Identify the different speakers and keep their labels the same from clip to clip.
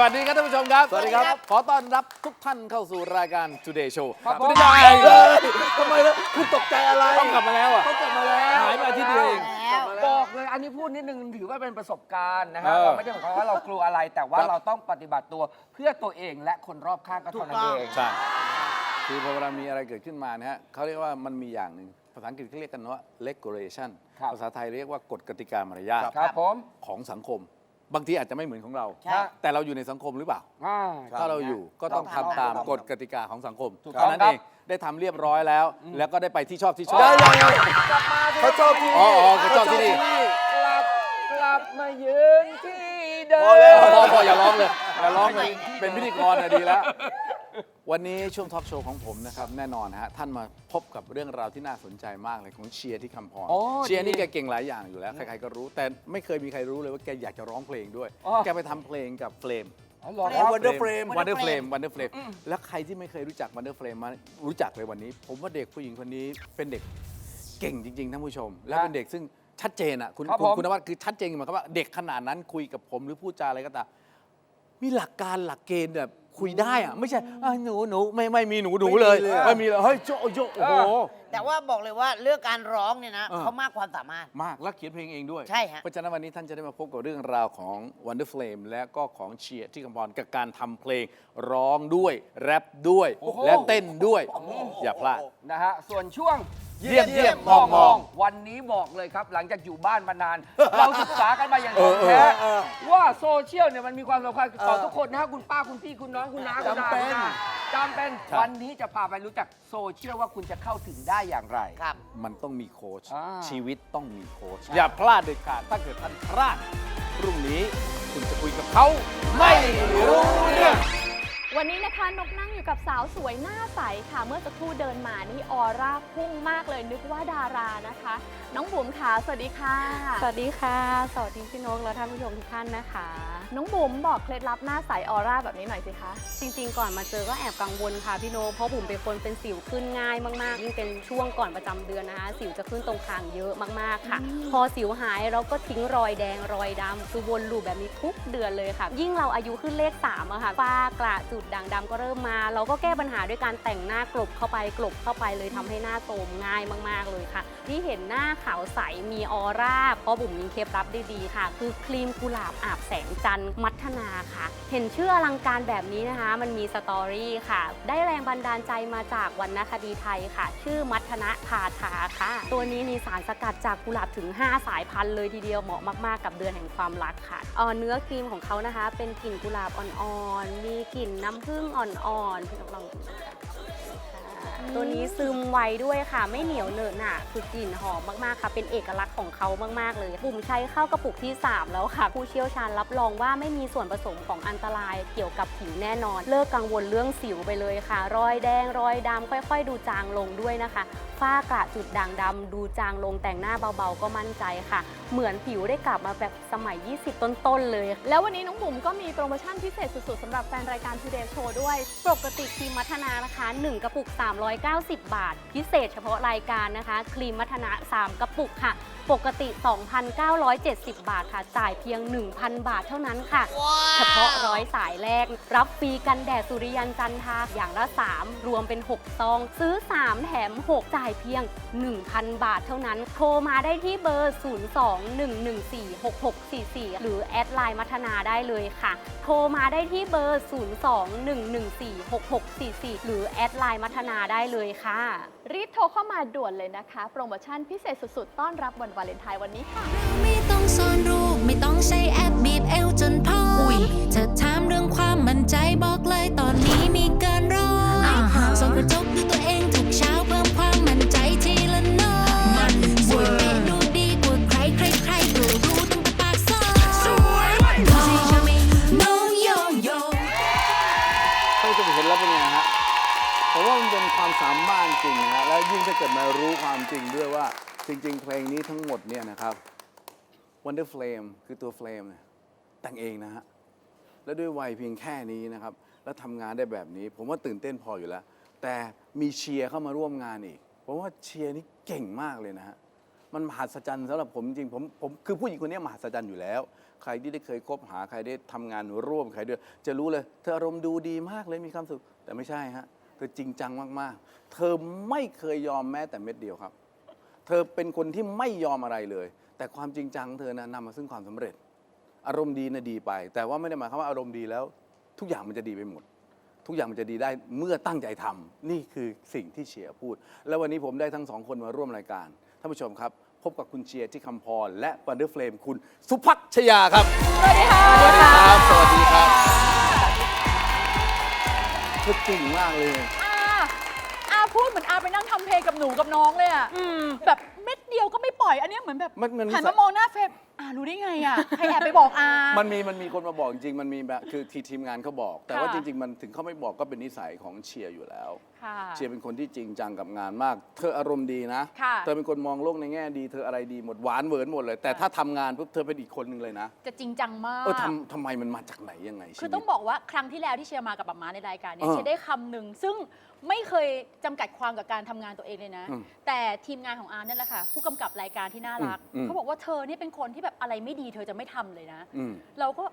Speaker 1: สวัสดีครับท่านผู้ชมครับ
Speaker 2: สวัสดีครับ
Speaker 1: ขอต้อนรับทุกท่านเข้าสู่รายการ Today Show
Speaker 2: ครับผม
Speaker 1: Today
Speaker 2: เฮ้ยทำไมล่ะคุณตกใจอะไร
Speaker 1: ต้องกลับมาแล้วอะ
Speaker 2: เขากลับมาแล้ว
Speaker 1: หายไปอาทิตย์เดียวเอง
Speaker 2: กลับมาแล้ว
Speaker 3: บอกเลยอันนี้พูดนิดนึงถือว่าเป็นประสบการณ์นะฮะ
Speaker 1: เออ
Speaker 3: เราไม่ได้หมายความว่าเรากลัวอะไรแต่ว่า
Speaker 2: ครับ
Speaker 3: เราต้องปฏิบัติตัวเพื่อตัวเองและคนรอบข้างก็เท่านั้นเอง
Speaker 1: ใช่คือพอเวลามีอะไรเกิดขึ้นมานะฮะเขาเรียกว่ามันมีอย่างหนึ่งภาษาอังกฤษเขาเรียกกันว่า regulation
Speaker 3: ครับ
Speaker 1: ภาษาไทยเรียกว่ากฎกติกามารยาท
Speaker 3: ครับผม
Speaker 1: ของสังคม บางทีอาจจะไม่เหมือนของเรา
Speaker 3: ใช่
Speaker 1: แต่เราอยู่ในสังคมหรือเปล่า
Speaker 3: อ่า
Speaker 1: ถ้าเราอยู่ก็ต้องทำตามกฎกติกาของสังคม
Speaker 3: ถูก
Speaker 1: เท่านั้น
Speaker 3: ต้อง
Speaker 1: เองได้ทำเรียบร้อยแล้ว แล้วก็ได้ไปที่ชอบที่ชอบ
Speaker 2: ได้ยังไง
Speaker 3: กลับมาที่
Speaker 2: เขาชอบที่
Speaker 1: อ๋อ
Speaker 2: นี่
Speaker 1: อ๋อเขาชอบที่นี่
Speaker 3: กลับกลับมายืนที่เดิ
Speaker 2: พอแล้ว
Speaker 3: ม
Speaker 1: พอพออย่าร้องเลยอย่าร้องเลยเป็นพิธีกรนะดีแล้ว วันนี้ช่วงทอล์กโชว์ของผมนะครับแน่นอนฮะท่านมาพบกับเรื่องราวที่น่าสนใจมากเลยของเชียร์ที่คำพร
Speaker 3: โอ้
Speaker 1: เชียร์นี่
Speaker 3: ดี
Speaker 1: แกเก่งหลายอย่างอยู่แล้ว ใครๆก็รู้ แต่ไม่เคยมีใครรู้เลยว่าแกอยากจะร้องเพลงด้วย
Speaker 3: อ๋อ
Speaker 1: แกไปทำเพลงกับเฟรม
Speaker 3: อ๋อเหรอ
Speaker 2: อ๋อ Wonder Frame
Speaker 1: วันเดอร์เฟรมวันเดอร์เฟรม
Speaker 3: อืม
Speaker 1: แล้วใครที่ไม่เคยรู้จักวันเดอร์เฟรมมารู้จักเลยวันนี้ ผมว่าเด็กผู้หญิงคนนี้เป็นเด็กเก่งจริง ๆ ท่านผู้ชม และเป็นเด็กซึ่งชัดเจนอะคุณ
Speaker 3: ครับ
Speaker 1: คุณ
Speaker 3: ผม
Speaker 1: คุณนวัดคือชัดเจนหมายความว่าเด็กขนาดนั้นคุยกับผมหรือพูดจาอะไรก็ตามมีหลักการหลักเกณฑ์แบบ คุยได้อะไม่ใช่อะหนูหนูไม่ไม่มีหนูหนูเลย
Speaker 2: ไม่มีเลยอะ
Speaker 1: ไม่มีเลยเฮ้ยโจะโจะโอ้โห
Speaker 4: แต่ว่าบอกเลยว่าเรื่องการร้องเนี่ยนะ
Speaker 1: เออ
Speaker 4: เขามากความสามารถ
Speaker 1: มากแล้วเขียนเพลงเองด้วย
Speaker 4: ใช่ฮะ
Speaker 1: เพราะฉะนั้นวันนี้ท่านจะได้มาพบกับเรื่องราวของ Wonder Flame และก็ของเชียร์ที่กำพรกับการทำเพลงร้องด้วย แรปด้วย
Speaker 3: โอ้โห
Speaker 1: และเต้นด้วย อย่าพลาด
Speaker 3: นะฮะ ส่วนช่วง
Speaker 1: เยี่ยมเยี่ยมมองมอง
Speaker 3: วันนี้บอกเลยครับ หลังจากอยู่บ้านมานาน เราศึกษากันมาอย่าง
Speaker 1: เอ
Speaker 3: ถ่อ
Speaker 1: องเออ
Speaker 3: แท้
Speaker 2: เออ
Speaker 3: ว่าโซเชียลเนี่ยมันมีความสำคัญต่อ
Speaker 2: เออ
Speaker 3: ทุกคนนะฮะคุณป้าคุณพี่คุณน้องคุณน้าคุณอา
Speaker 2: จำเป็น
Speaker 3: คุณอาจำเป็น
Speaker 1: ครับ
Speaker 3: วันนี้จะพาไปรู้จักโซเชียลว่าคุณจะเข้าถึงได้อย่างไร
Speaker 4: ครับ
Speaker 1: มันต้องมีโค้ช
Speaker 3: อ่า
Speaker 1: ชีวิตต้องมีโค้ชอย่าพลาดเด็ดขาดถ้าเกิดท่านพลาดพรุ่งนี้คุณจะคุยกับเขาไม่รู้เรื่อง
Speaker 5: วันนี้นะคะนกนั่งอยู่กับสาวสวยหน้าใสค่ะ เมื่อสักครู่เดินมานี่ออร่าพุ่งมากเลยนึกว่าดารานะคะ น้องบุ๋มค่ะ สวัสดีค่ะ
Speaker 6: สวัสดีค่ะ สวัสดีพี่นกและท่านผู้ชมทุกท่านนะคะ
Speaker 5: น้องบุ๋มบอกเคล็ดลับหน้าใสออร่าแบบนี้หน่อยสิคะ
Speaker 6: จริง ๆ ก่อนมาเจอก็แอบกังวลค่ะพี่นกเพราะผมเป็นคนเป็นสิวขึ้นง่ายมากๆยิ่งเป็นช่วงก่อนประจำเดือนนะคะ สิวจะขึ้นตรงคางเยอะมากๆค่ะ พอสิวหายเราก็ทิ้งรอยแดงรอยดำคือวนลูปแบบนี้ทุกเดือนเลยค่ะ ยิ่งเราอายุขึ้นเลข3อะค่ะฝ้ากระจุดด่างดำก็เริ่มมา เราก็แก้ปัญหาด้วยการแต่งหน้ากลบเข้าไปกลบเข้าไปเลยทำให้หน้าโทรมง่ายมาก ๆ เลยค่ะ ที่เห็นหน้าขาวใสมีออร่าเพราะบุ๋มมีเคล็ดลับด้ดีค่ะ คือครีมกุหลาบอาบแสงจันทร์มัทนาค่ะ เห็นชื่ออลังการแบบนี้นะคะ มันมีสตอรี่ค่ะ ได้แรงบันดาลใจมาจากวรรณคดีไทยค่ะ ชื่อมัทนะพาทาค่ะ ตัวนี้มีสารสกัดจากกุหลาบถึง 5 สายพันธุ์เลยทีเดียวเหมาะมากๆ กับเดือนแห่งความรักค่ะเออเนื้อครีมของเขานะคะ เป็นกลิ่นกุหลาบอ่อนๆมีกลิ่นนน้ำผึ้งอ่อนๆพี่นกลองดูนค่ะ ตัวนี้ซึมไวด้วยค่ะ ไม่เหนียวเหนอะหนะคือกลิ่นหอมมากๆค่ะ เป็นเอกลักษณ์ของเขามากๆเลยปุ่มใช้เข้ากระปุกที่ 3 แล้วค่ะ ผู้เชี่ยวชาญรับรองว่าไม่มีส่วนผสมของอันตรายเกี่ยวกับผิวแน่นอน เลิกกังวลเรื่องสิวไปเลยค่ะ รอยแดงรอยดำค่อย ๆ ดูจางลงด้วยนะคะฝ้ากระจุดด่างดำดูจางลงแต่งหน้าเบาๆ ก็มั่นใจค่ะ เหมือนผิวได้กลับมาแบบสมัย 20 ต้นๆ เลย
Speaker 5: แล้ววันนี้น้องบุ๋มก็มีโปรโมชั่นพิเศษสุดๆสำหรับแฟนรายการ Today Show ด้วย
Speaker 6: ปกติครีมมัทนานะคะ 1 กระปุก390 บาท พิเศษเฉพาะรายการนะคะ ครีมมัทนา3กระปุกค่ะ ปกติ 2,970 บาทค่ะ จ่ายเพียง 1,000 บาทเท่านั้นค่ะ เฉพาะร้อยสายแรก รับฟรีกันแดดสุริยันจันทราอย่างละ 3 รวมเป็น 6 ซอง ซื้อ 3 แถม 6 จ่ายเพียง 1,000 บาทเท่านั้น โทรมาได้ที่เบอร์ 02-114-6644 หรือแอดไลน์มัทนาได้เลยค่ะ โทรมาได้ที่เบอร์ 02-114-6644 หรือแอดไลน์มัทนาได้เลยค่ะ
Speaker 5: รีบโทรเข้ามาด่วนเลยนะคะ โปรโมชั่นพิเศษสุดๆ ต้อนรับวันวาเลนไทน์วันนี้ค่ะ
Speaker 7: ไม่ต้องซ่อนรูปไม่ต้องใช้แอปบีบเอวจนพองเธอถามเรื่องความมั่นใจบอกเลยตอนนี้
Speaker 1: ถ้าเกิดมารู้ความจริงด้วยว่าจริง ๆ เพลงนี้ทั้งหมดเนี่ยนะครับ Wonder Flame คือตัว Flame เนี่ยแต่งเองนะฮะ แล้วด้วยวัยเพียงแค่นี้นะครับ แล้วทำงานได้แบบนี้ ผมว่าตื่นเต้นพออยู่แล้ว แต่มีเชียร์เข้ามาร่วมงานอีกผมว่าเชียร์นี่เก่งมากเลยนะฮะ มันมหัศจรรย์สำหรับผมจริงผมผมคือผู้หญิงคนนี้มหัศจรรย์อยู่แล้ว ใครที่ได้เคยคบหาใครได้ทำงานร่วมใครด้วย จะรู้เลย เธออารมณ์ดูดีมากเลยมีความสุขแต่ไม่ใช่ฮะ เธอจริงจังมากๆ เธอไม่เคยยอมแม้แต่เม็ดเดียวครับ เธอเป็นคนที่ไม่ยอมอะไรเลย แต่ความจริงจังของเธอนะนำมาซึ่งความสำเร็จ อารมณ์ดีนะดีไป แต่ว่าไม่ได้หมายความว่าอารมณ์ดีแล้ว ทุกอย่างมันจะดีไปหมด ทุกอย่างมันจะดีได้เมื่อตั้งใจทำนี่คือสิ่งที่เชียร์พูด แล้ววันนี้ผมได้ทั้งสองคนมาร่วมรายการท่านผู้ชมครับ พบกับคุณเชียร์ที่คำพรและวันเดอร์เฟลมคุณสุพักชยาครับสวัสดีครับสวัสดีครับสวัสดีครับเธอเก่งมากเลย
Speaker 8: อาอาพูดเหมือนอาไปนั่งทำเพลงกับหนูกับน้องเลยอะแบบเม็ดเดียวก็ไม่ปล่อยอันเนี้ยเหมือนแบบ
Speaker 1: มันมัน
Speaker 8: หันมามองหน้าเฟรม อารู้ได้ไงอะใครแอบไปบอกอา
Speaker 1: มันมีมันมีคนมาบอกจริงๆมันมีแบบคือทีทีมงานเขาบอก แต่ว่า
Speaker 8: ค่ะ
Speaker 1: จริง ๆ มันถึงเขาไม่บอกก็เป็นนิสัยของเชียร์อยู่แล้ว
Speaker 8: ค่ะ
Speaker 1: เชียร์เป็นคนที่จริงจังกับงานมาก เธออารมณ์ดีนะ
Speaker 8: ค่ะ
Speaker 1: เธอเป็นคนมองโลกในแง่ดี เธออะไรดีหมดหวานเหวินหมดเลย แต่ถ้าทำงานปุ๊บเธอเป็นอีกคนหนึ่งเลยนะ
Speaker 8: จะจริงจังมาก
Speaker 1: เออทำทำไมมันมาจากไหนยังไง
Speaker 8: คือ
Speaker 1: ชีวิ
Speaker 8: ต้องบอกว่าครั้งที่แล้วที่เชียร์มากับป๊าม้าในรายการเนี่ย
Speaker 1: เออ
Speaker 8: เชียร์ได้คำหนึ่งซึ่งไม่เคยจำกัดความกับการทำงานตัวเองเลยนะ
Speaker 1: อืม
Speaker 8: แต่ทีมงานของอาร์เนี่ยแหละค่ะ ผู้กำกับรายการที่น่ารัก
Speaker 1: อืมอืม
Speaker 8: เขาบอกว่าเธอเนี่ยเป็นคนที่แบบอะไรไม่ดีเธอจะไม่ทำเลยนะ
Speaker 1: อืม
Speaker 8: เราก็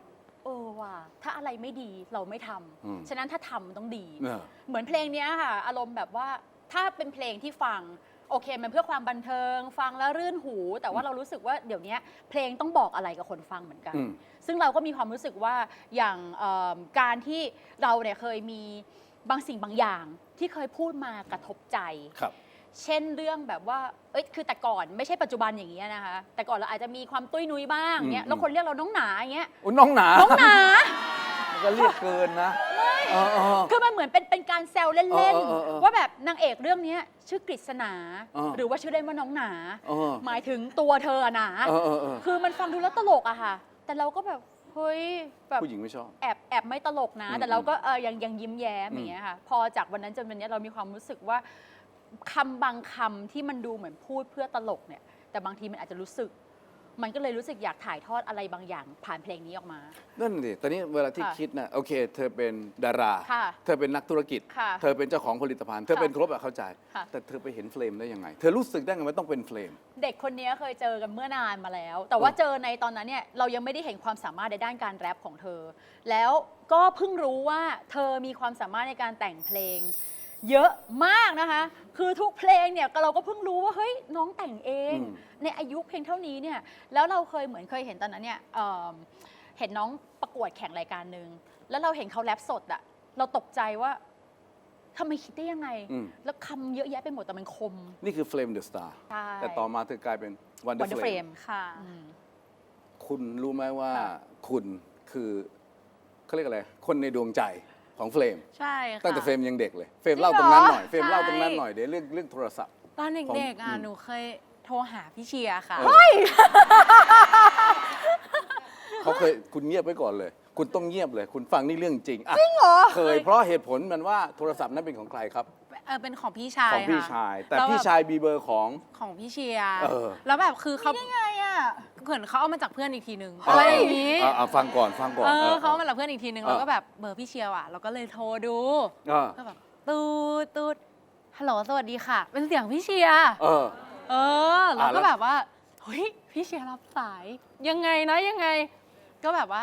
Speaker 8: เออว่ะถ้าอะไรไม่ดีเราไม่ทำ
Speaker 1: อืม
Speaker 8: ฉะนั้นถ้าทำมันต้องดี
Speaker 1: เออ
Speaker 8: เหมือนเพลงเนี้ยค่ะ อารมณ์แบบว่าถ้าเป็นเพลงที่ฟัง โอเค มันเพื่อความบันเทิง ฟังแล้วรื่นหู แต่ว่าเรารู้สึกว่าเดี๋ยวเนี้ยเพลงต้องบอกอะไรกับคนฟังเหมือนกัน
Speaker 1: อืม
Speaker 8: ซึ่งเราก็มีความรู้สึกว่าอย่างเอิ่มการที่เราเนี่ยเคยมีบางสิ่งบางอย่างที่เคยพูดมากระทบใจ
Speaker 1: ครับ
Speaker 8: เช่นเรื่องแบบว่า เอ้ย คือแต่ก่อนไม่ใช่ปัจจุบันอย่างนี้ยนะคะ แต่ก่อนเราอาจจะมีความตุ้ยนุ้ยบ้างเงี้ย
Speaker 1: อืม
Speaker 8: แล้วคนเรียกเราน้องหนาอย่างเงี้ย
Speaker 1: โอ้น้องหนา
Speaker 8: น้องหนา
Speaker 1: มันก็เรียกเกินนะเออเออ
Speaker 8: คือมันเหมือนเป็นเป็นการแซวเล่น
Speaker 1: เออเออเออ
Speaker 8: ๆ ว่าแบบนางเอกเรื่องเนี้ยชื่อกฤษณา
Speaker 1: เออ
Speaker 8: หรือว่าชื่อเล่นว่าน้องหนา
Speaker 1: เออ
Speaker 8: หมายถึงตัวเธออะหนา
Speaker 1: เออเออเออ
Speaker 8: คือมันฟังดูแล้วตลกอะค่ะ แต่เราก็แบบ เฮ้ย แบบ
Speaker 1: ผู้หญิงไม่ชอบ
Speaker 8: แอบแอบไม่ตลกนะ
Speaker 1: อืม
Speaker 8: แต่เราก็เออยังยังยิ้มแย้ม
Speaker 1: อืม
Speaker 8: อย่างเงี้ยค่ะ พอจากวันนั้นจนวันเนี้ยเรามีความรู้สึกว่า คำบางคำที่มันดูเหมือนพูดเพื่อตลกเนี่ย แต่บางทีมันอาจจะรู้สึก มันก็เลยรู้สึกอยากถ่ายทอดอะไรบางอย่างผ่านเพลงนี้ออกมา
Speaker 1: นั่นดิตอนนี้เวลาที่
Speaker 8: ค่ะ
Speaker 1: คิดนะโอเค เธอเป็นดารา
Speaker 8: ค่ะ
Speaker 1: เธอเป็นนักธุรกิจ
Speaker 8: ค่ะ
Speaker 1: เธอเป็นเจ้าของผลิตภัณฑ์ เธอ
Speaker 8: ค่ะ
Speaker 1: เป็นครบอะเข้าใจ
Speaker 8: ค่ะ
Speaker 1: แต่เธอไปเห็นเฟลมได้ยังไง เธอรู้สึกได้ไงว่าต้องเป็นเฟลม
Speaker 8: เด็กคนนี้เคยเจอกันเมื่อนานมาแล้ว แต่ว่าเจอในตอนนั้นเนี่ยเรายังไม่ได้เห็นความสามารถในด้านการแรปของเธอ แล้วก็เพิ่งรู้ว่าเธอมีความสามารถในการแต่งเพลง เยอะมากนะคะ คือทุกเพลงเนี่ยเราก็เพิ่งรู้ว่าเฮ้ยน้องแต่งเอง
Speaker 1: อืม
Speaker 8: ในอายุเพียงเท่านี้เนี่ยแล้วเราเคยเหมือนเคยเห็นตอนนั้นเนี่ยเอิ่มเห็นน้องประกวดแข่งรายการหนึ่งแล้วเราเห็นเขาแรปสดอะเราตกใจว่าทำไมคิดได้ยังไง
Speaker 1: อืม
Speaker 8: แล้วคำเยอะแยะไปหมดแต่มันคม
Speaker 1: นี่คือเฟลมเดอะสตาร์
Speaker 8: ใช่
Speaker 1: แต่ต่อมาเธอกลายเป็นวันเดอ
Speaker 8: วัน
Speaker 1: ร์
Speaker 8: เดอร์
Speaker 1: เฟ
Speaker 8: เฟ
Speaker 1: ล
Speaker 8: ร
Speaker 1: ม
Speaker 8: มค่ะ
Speaker 1: คุณรู้ไหมว่า
Speaker 8: ค่ะ
Speaker 1: คุณคือเขาเรียกอะไร คนในดวงใจ ของเฟลม
Speaker 9: ใช่ค่ะ
Speaker 1: ตั้งแต่เฟรมยังเด็กเลย เฟรม
Speaker 8: จริง
Speaker 1: เล่าตรงนั้น
Speaker 8: เหรอ
Speaker 1: หน่อย เฟรมเล่าตรงนั้น
Speaker 9: ใช่
Speaker 1: หน่อยเดี๋ยวเรื่องเรื่องโทรศัพท์
Speaker 9: ตอนเด็กๆอะ
Speaker 1: อืม
Speaker 9: หนูเคยโทรหาพี่เชียร์ค่ะ
Speaker 1: เฮ้ยเขาเคยคุณเงียบไว้ก่อนเลย คุณต้องเงียบเลย คุณฟังนี่เรื่องจริงจริงเหรอเคยเพราะเหตุผลมันว่าโทรศัพท์นั้นเป็นของใครครับ
Speaker 9: เออเป็นของพี่ชาย
Speaker 1: ของพี่
Speaker 9: ค่ะ
Speaker 1: ชาย แต่
Speaker 9: ล้ว
Speaker 1: พี่
Speaker 9: แบบ
Speaker 1: ชายมีเบอร์ของ
Speaker 9: ของพี่เชียร์
Speaker 1: เออ
Speaker 9: แล้วแบบคือเขา
Speaker 8: ไงอะ
Speaker 9: เหมือนเขาเอามาจากเพื่อนอีกทีนึงอะไรอย่างนี้
Speaker 1: เอ่าฟังก่อนฟังก่อน
Speaker 9: เอ
Speaker 1: เอ
Speaker 9: อ
Speaker 1: อ
Speaker 9: เขาเอามาจากเพื่อนอีกทีนึง
Speaker 1: เออ
Speaker 9: แล้วก็แบบเบอร์พี่เชียร์อะเราก็เลยโทรดู
Speaker 1: เออ
Speaker 9: ก็แบบตูดตูดฮัลโหลสวัสดีค่ะ เป็นเสียงพี่เชียร์
Speaker 1: เออ
Speaker 9: เออเรา
Speaker 1: อะแล้
Speaker 9: ก็
Speaker 1: ว
Speaker 9: แบบว่าเฮ้ยพี่เชียร์รับสายยังไงนะยังไง ก็แบบว่า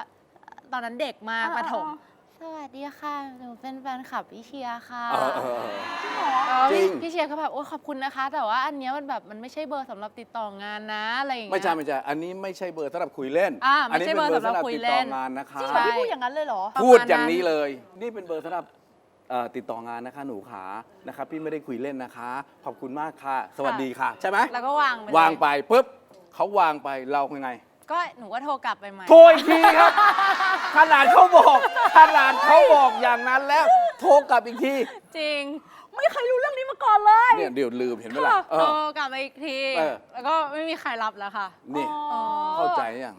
Speaker 9: ตอนนั้นเด็กมาก
Speaker 8: อ่า
Speaker 9: ประถม
Speaker 8: อ่า
Speaker 9: สวัสดีค่ะ หนูเป็นแฟนคลับพี่เชียร์ค่ะ
Speaker 1: เออเออเออ
Speaker 9: เออ
Speaker 1: จริ
Speaker 9: พี่
Speaker 1: ง
Speaker 9: พี่เชียร์ก็แบบโอ้ขอบคุณนะคะ แต่ว่าอันเนี้ยมันแบบมันไม่ใช่เบอร์สำหรับติดต่องานนะอะไรอย่างเงี้ย
Speaker 1: ไม่ใช่ไม่ใช่ อันนี้ไม่ใช่เบอร์สำหรับคุยเล่น
Speaker 9: อ่าไม่ใช่
Speaker 1: นี้
Speaker 9: เบอร์สำหรับคุยเล่น
Speaker 1: ติดต่องานนะคะ
Speaker 8: จริงเหรอพี่พูดอย่างนั้นเลยเหรอ
Speaker 1: พูดอย่างนี้เลย นี่เป็นเบอร์สำหรับเอ่อติดต่องานนะคะหนูขานะครับพี่ไม่ได้คุยเล่นนะคะ ขอบคุณมากค่ะ สวัสดีค่ะ ใช่ไหม
Speaker 9: แล้วก็วางไปเลย
Speaker 1: วางไปปุ๊บเขาวางไปเรายังไง
Speaker 9: ก็หนูก็โทรกลับไปใหม่
Speaker 1: โทรอีกทีครับ ขนาดเขาบอก ขนาดเขาบอกอย่างนั้นแล้ว โทรกลับอีกที
Speaker 9: จริง
Speaker 8: ไม่เคยรู้เรื่องนี้มาก่อนเลย
Speaker 1: เนี่ยเดี๋ยวลืมเห็นไหมล่ะเอ
Speaker 9: โทร
Speaker 1: อ ก
Speaker 9: ลับไปอีกที
Speaker 1: เออ
Speaker 9: แล้วก็ไม่มีใครรับแล้วค่ะ
Speaker 1: นี่
Speaker 9: อ๋อ
Speaker 1: เข้าใจยัง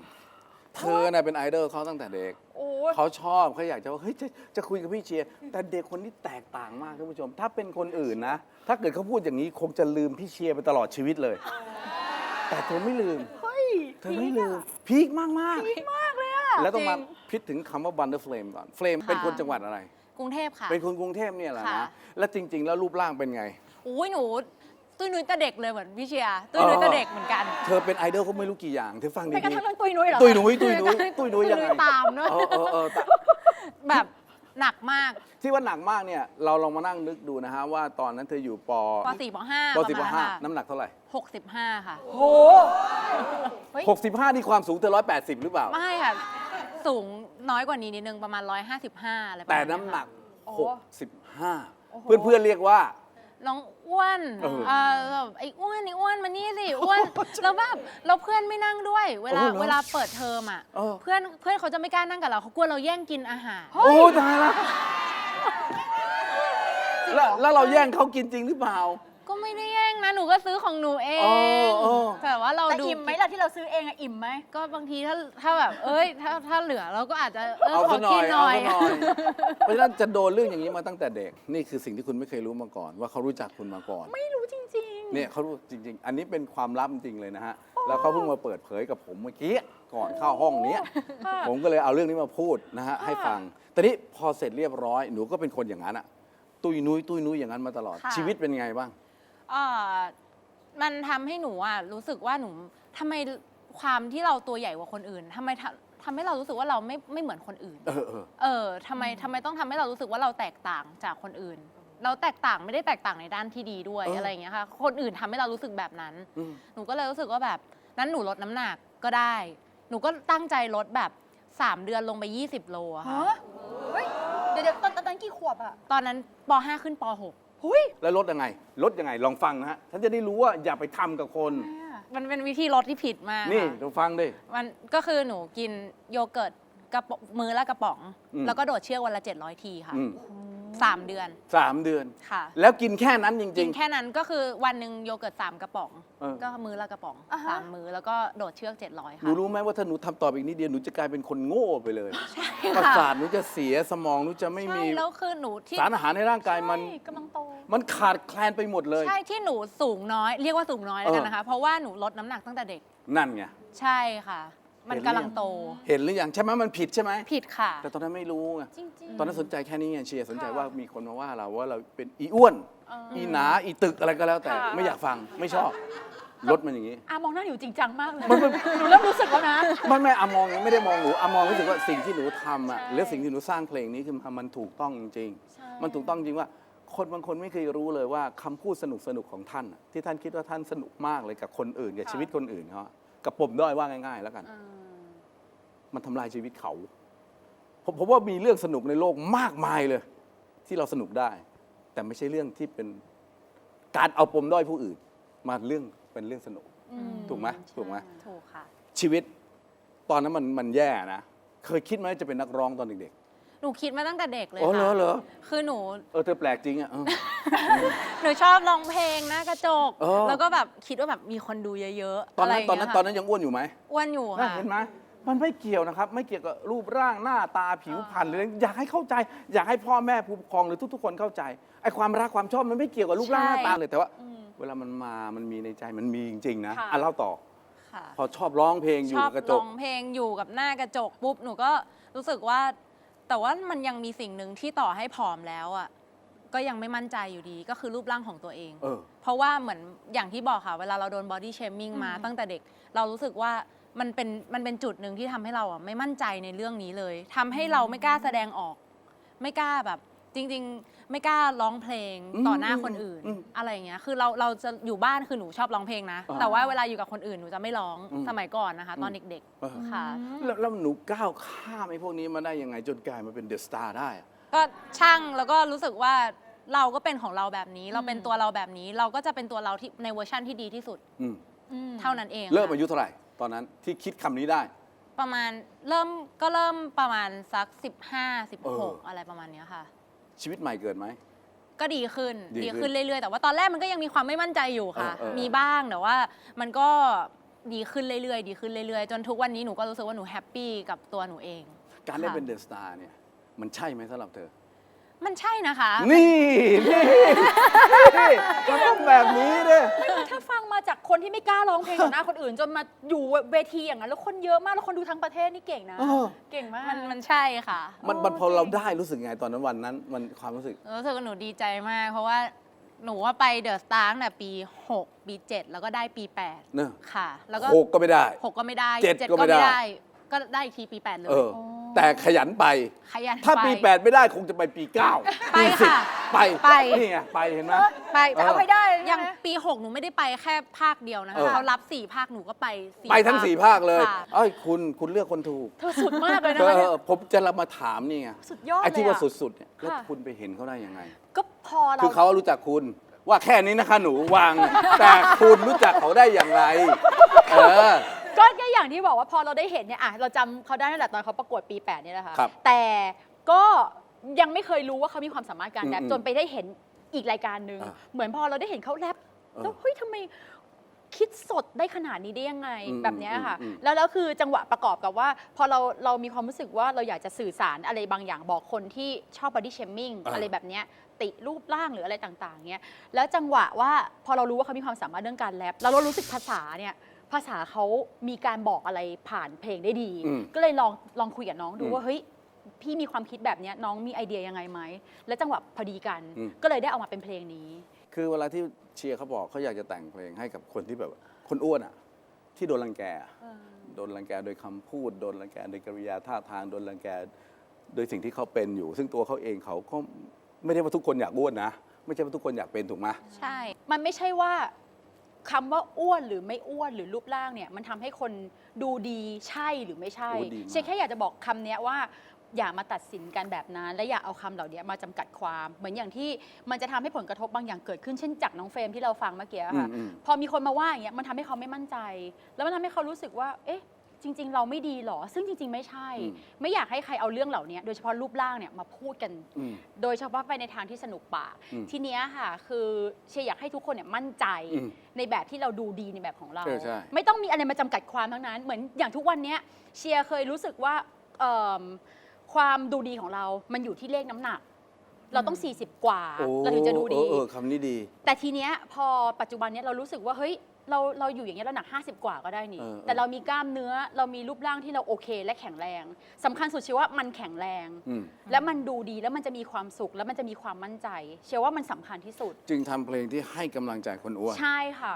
Speaker 1: เธอน่ะเป็นไอดอลเขาตั้งแต่เด็ก
Speaker 8: โอ้ย
Speaker 1: เขาชอบเขาอยากจะว่าเฮ้ยจะจะคุยกับพี่เชียร์แต่เด็กคนนี้แตกต่างมากท่านผู้ชม ถ้าเป็นคนอื่นนะ ถ้าเกิดเขาพูดอย่างนี้คงจะลืมพี่เชียร์ไปตลอดชีวิตเลย แต่เธอไม่ลืม เธอไม่ลืมพีคมากมากพีคมากเลยอะแล้วต้องมาพิดถึงคำว่าบันเดอร์เฟลมก่อนเฟลมเป็นคนจังหวัดอะไร
Speaker 9: กรุงเทพค่ะ
Speaker 1: เป็นคนกรุงเทพเนี่ยแหละ
Speaker 9: ค่ะ
Speaker 1: นะแล้วจริง ๆ แล้วรูปร่างเป็นไง
Speaker 9: อุ้ยหนูตุ้ยนุ้ยแต่เด็กเลยเหมือนพี่เชียร์ตุ้ยนุ้ยแต่เด็กเหมือนกัน
Speaker 1: เธอเป็นไอดอลเขาไม่รู้กี่อย่าง เธอฟัง
Speaker 8: ไปกระ
Speaker 1: ดี
Speaker 8: ทั่งเรื่องตุยนุ้ยเหรอ
Speaker 1: ๆตุยหนุยตุยหนุยตุยหนุยยังไง
Speaker 9: ตามเนอะ
Speaker 1: เออเออเออแต่
Speaker 9: แบบหนักมาก
Speaker 1: ที่ว่าหนักมากเนี่ยเราลองมานั่งนึกดูนะฮะว่าตอนนั้นเธออยู่ป
Speaker 9: ป .4 ป .5
Speaker 1: ปสี่ปห้าน้ำหนักเท่าไหร่
Speaker 9: 65 ค่ะ
Speaker 8: โหเฮ้ย
Speaker 1: 65 นี่ความสูงเธอ180 หรือเปล่า
Speaker 9: ไม่ค่ะ สูงน้อยกว่านี้นิดนึงประมาณ 155อะไรประ
Speaker 1: แต่
Speaker 9: มาณ
Speaker 1: น้ำหนัก
Speaker 8: โอ้
Speaker 1: 65เพื่อนๆเรียกว่า
Speaker 9: น้องอ้วน
Speaker 1: เออ
Speaker 9: เอ่อแบบไอ้อ้วนไอ้อ้วนมานี่สิอ้วนแล้วแบบเราเพื่อนไม่นั่งด้วย เวลา
Speaker 1: โอ้เหรอ
Speaker 9: เวลาเปิดเทอมอะ
Speaker 1: เออ
Speaker 9: เพื่อนเพื่อนเขาจะไม่กล้านั่งกับเราเขากลัวเราแย่งกินอาหาร
Speaker 1: โอ้ตายละแล้วแล้วเราแย่งเขากินจริงหรือเปล่า
Speaker 9: ก็ไม่ได้แย่งนะ หนูก็ซื้อของหนูเอ
Speaker 1: เอองเออ
Speaker 9: แต่ว่าเรา
Speaker 8: แต่
Speaker 9: ดู
Speaker 8: อิ่มไหมล่ะที่เราซื้อเองอะอิ่มไหม
Speaker 9: ก็บางทีถ้าถ้าแบบ เอ้ย ถ้าถ้าเหลือเราก็อาจจะเออ
Speaker 1: เอา
Speaker 9: ขอ
Speaker 1: ซะหน่
Speaker 9: กิ
Speaker 1: อนย
Speaker 9: ห
Speaker 1: เอา
Speaker 9: น่อย
Speaker 1: ซะหน่อย เพราะฉะนั้นจะโดนเรื่องอย่างนี้มาตั้งแต่เด็ก นี่คือสิ่งที่คุณไม่เคยรู้มาก่อน ว่าเขารู้จักคุณมาก่อน
Speaker 8: ไม่รู้จริง
Speaker 1: เนี่ยเขารู้จริง ๆ อันนี้เป็นความลับจริงเลยนะฮะ แล้วเขาเพิ่งมาเปิดเผยกับผมเมื่อกี้ก่อนเข้าห้องเนี้ยผมก็เลยเอาเรื่องนี้มาพูดนะฮะให้ฟัง แต่นี้พอเสร็จเรียบร้อยหนูก็เป็นคนอย่างนั้นอะตุยนุ้ยตุยนุ้ยอย่างนั้นมาตลอด
Speaker 9: ค่ะ
Speaker 1: ชีวิตเป็นไงบ้าง
Speaker 9: เอ่อมันทำให้หนูอะรู้สึกว่าหนูทำไมความที่เราตัวใหญ่กว่าคนอื่นทำไมทำทำให้เรารู้สึกว่าเราไม่ไม่เหมือนคนอื่น
Speaker 1: เออเออ
Speaker 9: เออทำไมทำไมต้องทำให้เรารู้สึกว่าเราแตกต่างจากคนอื่น เราแตกต่างไม่ได้แตกต่างในด้านที่ดีด้วย
Speaker 1: เอออ
Speaker 9: อะไรอย่างเงี้ยค่ะ คนอื่นทำให้เรารู้สึกแบบนั้น
Speaker 1: อืม
Speaker 9: หนูก็เลยรู้สึกว่าแบบนั้นหนูลดน้ำหนักก็ได้ หนูก็ตั้งใจลดแบบ 3 เดือนลงไป 20 โลอะ
Speaker 8: ๆ
Speaker 9: ค่ะ
Speaker 8: ฮะเฮ้ย เดี๋ยวเดี๋ยวตอนตอนนั้นกี่ขวบอะ
Speaker 9: ตอนนั้นป .5 ขึ้นป .6
Speaker 8: หุย
Speaker 1: แล้วลดยังไง ลดยังไงลองฟังนะฮะฉันจะได้รู้ว่าอย่าไปทำกับคน
Speaker 9: มันเป็นวิธีลดที่ผิดมาก
Speaker 1: นี่
Speaker 9: ค่ะ
Speaker 1: ลองฟังดิ
Speaker 9: มันก็คือหนูกินโยเกิร์ตกระป๋องมือละกระป๋อง
Speaker 1: อืม
Speaker 9: แล้วก็โดดเชือกวันละ 700 ทีค่ะ
Speaker 1: อืม
Speaker 9: สามเดือน
Speaker 1: สามเดือน
Speaker 9: ค่ะ
Speaker 1: แล้วกินแค่นั้นจ
Speaker 9: กิ
Speaker 1: ริ
Speaker 9: น
Speaker 1: ง
Speaker 9: แค่นั้นก็คือวันหนึ่งโยเกิร์ตสามกระป๋อง
Speaker 1: เออ
Speaker 9: ก็มือละกระป๋อง
Speaker 8: อ่าฮะ
Speaker 9: สามมือแล้วก็โดดเชือก700
Speaker 1: ๆห
Speaker 9: ค่ะ
Speaker 1: นูรู้ไหมว่าถ้าหนูทำต่อไปอีกนิดเดียวหนูจะกลายเป็นคนโง่ไปเลย
Speaker 9: ใช่
Speaker 1: ประ
Speaker 9: ค่ะ
Speaker 1: สาทหนูจะเสียสมองหนูจะไม่
Speaker 9: ใช่
Speaker 1: มี
Speaker 9: แล้วคือหนูที่
Speaker 1: สารอาหารในร่างกายมัน
Speaker 8: ใช่กำลังโต
Speaker 1: มันขาดแคลนไปหมดเลย
Speaker 9: ใช่ที่หนูสูงน้อยเรียกว่าสูงน้อยแล้วกัน
Speaker 1: เออ
Speaker 9: นะคะ เพราะว่าหนูลดน้ำหนักตั้งแต่เด็ก
Speaker 1: นั่นไง
Speaker 9: ใช่ค่ะ มัน
Speaker 1: เห็นหรือยัง
Speaker 9: กำลังโต
Speaker 1: เห็นหรือยังใช่ไหมมันผิดใช่ไหม
Speaker 9: ผิดค่ะ
Speaker 1: แต่ตอนนั้นไม่รู้ไง
Speaker 8: จริง
Speaker 1: ตอนนั้นสนใจแค่นี้ไงเชียร์สนใจว่ามีคนมาว่าเราว่าเราเป็นอีอ้วนอีหนาอีตึกอะไรก็แล้วแต่
Speaker 8: ค่ะ
Speaker 1: ไม่อยากฟังไม่ชอบลดมันอย่างนี้
Speaker 8: ๆอามองหน้าอยู่จริงจังมากเลย
Speaker 1: มันมัน
Speaker 8: หนูเริ่มรู้สึกแล้วนะ
Speaker 1: ไม่ไม่อามองไม่ได้มองหนูอามองรู้สึกว่าสิ่งที่หนูทำอะหรือสิ่งที่หนูสร้างเพลงนี้คือมันถูกต้องจริงๆมันถูกต้องจริงว่า คนบางคนไม่เคยรู้เลยว่าคำพูดสนุกสนุกๆของท่านอะที่ท่านคิดว่าท่านสนุกมากเลยกับคนอื่นกับชีวิตคนอื่นเขาอะกับปมด้อยว่าง่าย ๆ แล้วกันมันทำลายชีวิตเขาผมผมว่ามีเรื่องสนุกในโลกมากมายเลย ที่เราสนุกได้ แต่ไม่ใช่เรื่องที่เป็นการเอาปมด้อยผู้อื่น มาเรื่องเป็นเรื่องสนุกถูกไหมถูกไหม
Speaker 9: ถูกค่ะ
Speaker 1: ชีวิตตอนนั้นมันมันแย่นะ เคยคิดไหมจะเป็นนักร้องตอนเด็ก
Speaker 9: หนูคิดมาตั้งแต่เด็กเลย
Speaker 1: อ๋อเหรอ
Speaker 9: ค่ะ
Speaker 1: เหรอ
Speaker 9: คือหนู
Speaker 1: ๆเออเธอแปลกจริงอะเออ
Speaker 9: หนูชอบร้องเพลงหน้ากระจก
Speaker 1: เออ
Speaker 9: แล้วก็แบบคิดว่าแบบมีคนดูเยอะๆ
Speaker 1: ตอนนั้นะ
Speaker 9: ไร
Speaker 1: ตอนนั้น
Speaker 9: ย่าง
Speaker 1: ตอ
Speaker 9: เงี้ยค่ะ
Speaker 1: นนั้นยังอ้วนอยู่ไหม
Speaker 9: อ้วนอยู่
Speaker 1: น่า
Speaker 9: ค่ะ
Speaker 1: เห็นไหมมันไม่เกี่ยวนะครับ ไม่เกี่ยวกับรูปร่างหน้าตาผิวพรรณหรืออะไรอยากให้เข้าใจ อยากให้พ่อแม่ผู้ปกครองหรือทุกๆคนเข้าใจไอ้ความรักความชอบมันไม่เกี่ยวกับรูปร่างหน้าตาเลยแต่ว่าเวลามันมามันมีในใจมันมีจริงๆนะ
Speaker 9: ค่ะ
Speaker 1: อะเล่าต่อ
Speaker 9: ค่ะ
Speaker 1: พอชอบร้องเพลงอ
Speaker 9: ช
Speaker 1: ยู่
Speaker 9: อบ
Speaker 1: กับกระจ
Speaker 9: ร้
Speaker 1: ก
Speaker 9: องเพลงอยู่กับหน้ากระจกปุ๊บหนูก็รู้สึกว่า แต่ว่ามันยังมีสิ่งหนึ่งที่ต่อให้ผอมแล้วอะก็ยังไม่มั่นใจอยู่ดีก็คือรูปร่างของตัวเอง
Speaker 1: เออ
Speaker 9: เพราะว่าเหมือนอย่างที่บอกค่ะเวลาเราโดนบอดี้เชมิ่งมาตั้งแต่เด็ก เรารู้สึกว่ามันเป็นมันเป็นจุดหนึ่งที่ทำให้เราอะไม่มั่นใจในเรื่องนี้เลยทำให้เราไม่กล้าแสดงออก ไม่กล้าแบบ จริงๆ ไม่กล้าร้องเพลง
Speaker 1: อืม
Speaker 9: ต่อหน้าคนอื่น
Speaker 1: อืม
Speaker 9: อะไรอย่างเงี้ยคือเราเราจะอยู่บ้านคือหนูชอบร้องเพลงนะ
Speaker 1: อ่า
Speaker 9: แต่ว่าเวลาอยู่กับคนอื่นหนูจะไม่ร้อง
Speaker 1: อืม
Speaker 9: สมัยก่อนนะคะ ตอน
Speaker 1: อืม
Speaker 9: เด็ก
Speaker 1: เออ
Speaker 9: ๆค่ะ
Speaker 1: แล้วแล้วหนูก้าวข้ามไอ้พวกนี้มาได้ยังไงจนกลายมาเป็นเดอะสตาร์ได้อะ
Speaker 9: ก็ช่างแล้วก็รู้สึกว่าเราก็เป็นของเราแบบนี้ เราเป็นตัวเราแบบนี้ เราก็จะเป็นตัวเราที่ในเวอร์ชั่นที่ดีที่สุด
Speaker 1: อืม
Speaker 9: เท่านั้นเอง
Speaker 1: เริ่ม
Speaker 9: ค่ะ
Speaker 1: อายุเท่าไหร่ ตอนนั้นที่คิดคำนี้ได้
Speaker 9: ประมาณเริ่มก็เริ่มประมาณสัก 15
Speaker 1: เออ
Speaker 9: 16 อะไรประมาณเนี้ยค่ะ
Speaker 1: ชีวิตใหม่เกิดไหม
Speaker 9: ก็ดีขึ้น
Speaker 1: ดี
Speaker 9: ดี
Speaker 1: ขึ้
Speaker 9: ขึ้
Speaker 1: น
Speaker 9: นเรื่อยๆ แต่ว่าตอนแรกมันก็ยังมีความไม่มั่นใจอยู่ค่ะ
Speaker 1: เออเออ
Speaker 9: มีบ้างแต่ว่ามันก็ดีขึ้นเรื่อยๆ ดีขึ้นเรื่อยๆ จนทุกวันนี้หนูก็รู้สึกว่าหนูแฮปปี้กับตัวหนูเอง
Speaker 1: การได้
Speaker 9: ค่ะ
Speaker 1: เป็นเดอะสตาร์เนี่ย มันใช่ไหมสำหรับเธอ
Speaker 9: มันใช่นะคะ
Speaker 1: นี่นี่นี่มันต้องแบบนี้เด้
Speaker 8: ถ้าฟังมาจากคนที่ไม่กล้าร้องเพลงต่อหน้าคนอื่น จนมาอยู่เวทีอย่างนั้น แล้วคนเยอะมากแล้วคนดูทั้งประเทศนี่เก่งนะ
Speaker 1: เออ
Speaker 8: เก่งมาก
Speaker 9: มันมันใช่ค่ะ
Speaker 1: มันมันพอเราได้รู้สึกไงตอนนั้นวันนั้น มันความรู้สึก
Speaker 9: รู้สึกว่าหนูดีใจมาก เพราะว่าหนูว่าไปเดอะสตาร์ตั้งแต่ปี 6 ปี 7 แล้วก็ได้ปี
Speaker 1: เนอะ
Speaker 9: 8 ค่ะ แล้วก็
Speaker 1: หกก็ไม่ได้
Speaker 9: 6 ก็ไม่ได้
Speaker 1: เจ็ดก็ไม่ได้
Speaker 9: ก็ได้อีกทีปี 8 เลย
Speaker 1: เออ แต่ขยันไป
Speaker 9: ขยัน
Speaker 1: ถ้าปี
Speaker 9: ไป
Speaker 1: 8 ไม่ได้คงจะไปปี 9
Speaker 9: ไป
Speaker 1: ปีสิบ
Speaker 9: ค่ะ
Speaker 1: ไป
Speaker 9: ไป
Speaker 1: นี่ไงไปเห็นไหม
Speaker 9: ไป
Speaker 8: จะเอาให้ได้
Speaker 9: อย่าง
Speaker 8: ใช่ไหม
Speaker 9: ปี6หนูไม่ได้ไปแค่ภาคเดียวนะ
Speaker 1: เออ
Speaker 9: คะเขารับ4ภาคหนูก็ไปสี่
Speaker 1: ไปทั้งสี่ภาคเลย
Speaker 9: ค่ะ
Speaker 1: เอ้ยคุณคุณเลือกคนถูก
Speaker 8: เธอสุดมากเลยนะ
Speaker 1: เอ
Speaker 8: คะเนี่ย
Speaker 1: อผมจะมาถามนี่ไง
Speaker 8: สุดยอด
Speaker 1: ไอ้ที่
Speaker 8: เลย
Speaker 1: ว่า
Speaker 8: อะ
Speaker 1: สุดๆเนี่ยแล้ว
Speaker 8: ค่ะ
Speaker 1: คุณไปเห็นเขาได้ยังไง
Speaker 8: ก็พอเรา
Speaker 1: คือเขารู้จักคุณ ว่าแค่นี้นะคะหนูวาง แต่คุณรู้จักเขาได้อย่างไร เออ
Speaker 8: ก็ก็อย่างที่บอกว่าพอเราได้เห็นเนี่ยอะเราจำเขาได้ตั้งแต่ตอนเขาประกวดปี8เนี่ยแหละค่ะ
Speaker 1: ครับ
Speaker 8: แต่ก็ยังไม่เคยรู้ว่าเขามีความสามารถการแรป
Speaker 1: อืม
Speaker 8: จนไปได้เห็นอีกรายการหนึ่ง
Speaker 1: อะ
Speaker 8: เหมือนพอเราได้เห็นเขาแรป
Speaker 1: เออ
Speaker 8: แล้วเฮ้ยทำไม คิดสดได้ขนาดนี้ได้ยังไง
Speaker 1: อืม
Speaker 8: แบบเนี้ยค่ะ
Speaker 1: อืมอืม
Speaker 8: แล้วแล้วคือจังหวะประกอบกับว่า พอเราเรามีความรู้สึกว่าเราอยากจะสื่อสารอะไรบางอย่างบอกคนที่ชอบ body shaming
Speaker 1: อ่า
Speaker 8: อะไรแบบเนี้ยติรูปร่างหรืออะไรต่างๆเนี้ยแล้วจังหวะว่าพอเรารู้ว่าเขามีความสามารถเรื่องการแรปแล้วเรารู้สึกภาษาเนี่ยภาษาเขามีการบอกอะไรผ่านเพลงได้ดี
Speaker 1: อืม
Speaker 8: ก็เลยลองลองคุยกับน้องดู
Speaker 1: อืม
Speaker 8: ว่าเฮ้ยพี่มีความคิดแบบเนี้ยน้องมีไอเดียยังไงไหมแล้วจังหวะพอดีกัน
Speaker 1: อืม
Speaker 8: ก็เลยได้เอามาเป็นเพลงนี้
Speaker 1: คือเวลาที่เชียร์เขาบอกเขาอยากจะแต่งเพลงให้กับคนที่แบบคนอ้วนอะที่โดนรังแกอะโดนรังแกโดยคำพูดโดนรังแกโดยกริยาท่าทางโดนรังแกโดยสิ่งที่เขาเป็นอยู่ ซึ่งตัวเขาเองเขาก็ไม่ได้ว่าทุกคนอยากอ้วนนะไม่ใช่ว่าทุกคนอยากเป็นถูกไหม
Speaker 9: ใช่
Speaker 8: มันไม่ใช่ว่าคำว่าอ้วนหรือไม่อ้วนหรือรูปร่างเนี่ยมันทำให้คนดูดีใช่หรือไม่ใช่
Speaker 1: โอ้ดีมาก
Speaker 8: เชนแค่อยากจะบอกคำเนี้ยว่า อย่ามาตัดสินกันแบบนั้น และอย่าเอาคำเหล่านี้มาจำกัดความ เหมือนอย่างที่มันจะทำให้ผลกระทบบางอย่างเกิดขึ้นเช่นจากน้องเฟรมที่เราฟังเมื่อกี้ค่ะ
Speaker 1: อืมอืม
Speaker 8: พอมีคนมาว่าอย่างเงี้ยมันทำให้เขาไม่มั่นใจ แล้วมันทำให้เขารู้สึกว่า เอ๊ะ จริง ๆ เราไม่ดีหรอ ซึ่งจริง ๆ ไม่ใช่
Speaker 1: อืม
Speaker 8: ไม่อยากให้ใครเอาเรื่องเหล่านี้โดยเฉพาะรูปร่างเนี่ยมาพูดกัน
Speaker 1: อืม
Speaker 8: โดยเฉพาะไปในทางที่สนุกปาก
Speaker 1: อืม
Speaker 8: ทีเนี้ยค่ะ คือเชียร์อยากให้ทุกคนเนี่ยมั่นใจ
Speaker 1: อืม
Speaker 8: ในแบบที่เราดูดีในแบบของเรา
Speaker 1: เออใช่
Speaker 8: ไม่ต้องมีอะไรมาจำกัดความทั้งนั้น เหมือนอย่างทุกวันเนี้ยเชียร์เคยรู้สึกว่าเอิ่ม ความดูดีของเรา มันอยู่ที่เลขน้ำหนัก เราต้อง 40 กว่า
Speaker 1: โอ้
Speaker 8: เราถึงจะดูดี
Speaker 1: เออเออคำนี้ดี
Speaker 8: แต่ทีเนี้ยพอปัจจุบันเนี้ยเรารู้สึกว่าเฮ้ยเราเราอยู่อย่างเงี้ยเราหนัก 50 กว่าก็ได้นี่
Speaker 1: เออเออ
Speaker 8: แต่เรามีกล้ามเนื้อเรามีรูปร่างที่เราโอเคและแข็งแรงสำคัญสุดเชื่อว่ามันแข็งแรง
Speaker 1: อืม
Speaker 8: แล้วมันดูดีแล้วมันจะมีความสุขแล้วมันจะมีความมั่นใจ เชื่อว่ามันสำคัญที่สุด
Speaker 1: จึงทำเพลงที่ให้กำลังใจคนอ้วน
Speaker 8: ใช่ค่ะ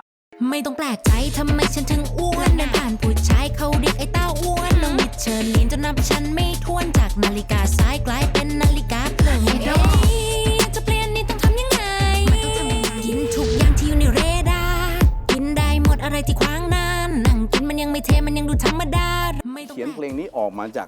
Speaker 7: ไม่ต้องแปลกใจทำไมฉันถึงอ้วนเดินผ่านผู้ชายเขาเรียกไอ้เต้าอ้วนน้องมิชเชอร์ลีนจนนับฉันไม่ทวนจากนาฬิกาซ้ายกลายเป็นนาฬิกาเพลินอยากจะเปลี่ยนนี่ต้องทำยังไง กินทุกอย่างที่อยู่ในเรดาร์กินได้หมดอะไรที่ขวางหน้านั่งกินมันยังไม่เทมันยังดูธรรมดาไม่ต้อง
Speaker 1: เขียนเพลงนี้ออกมาจาก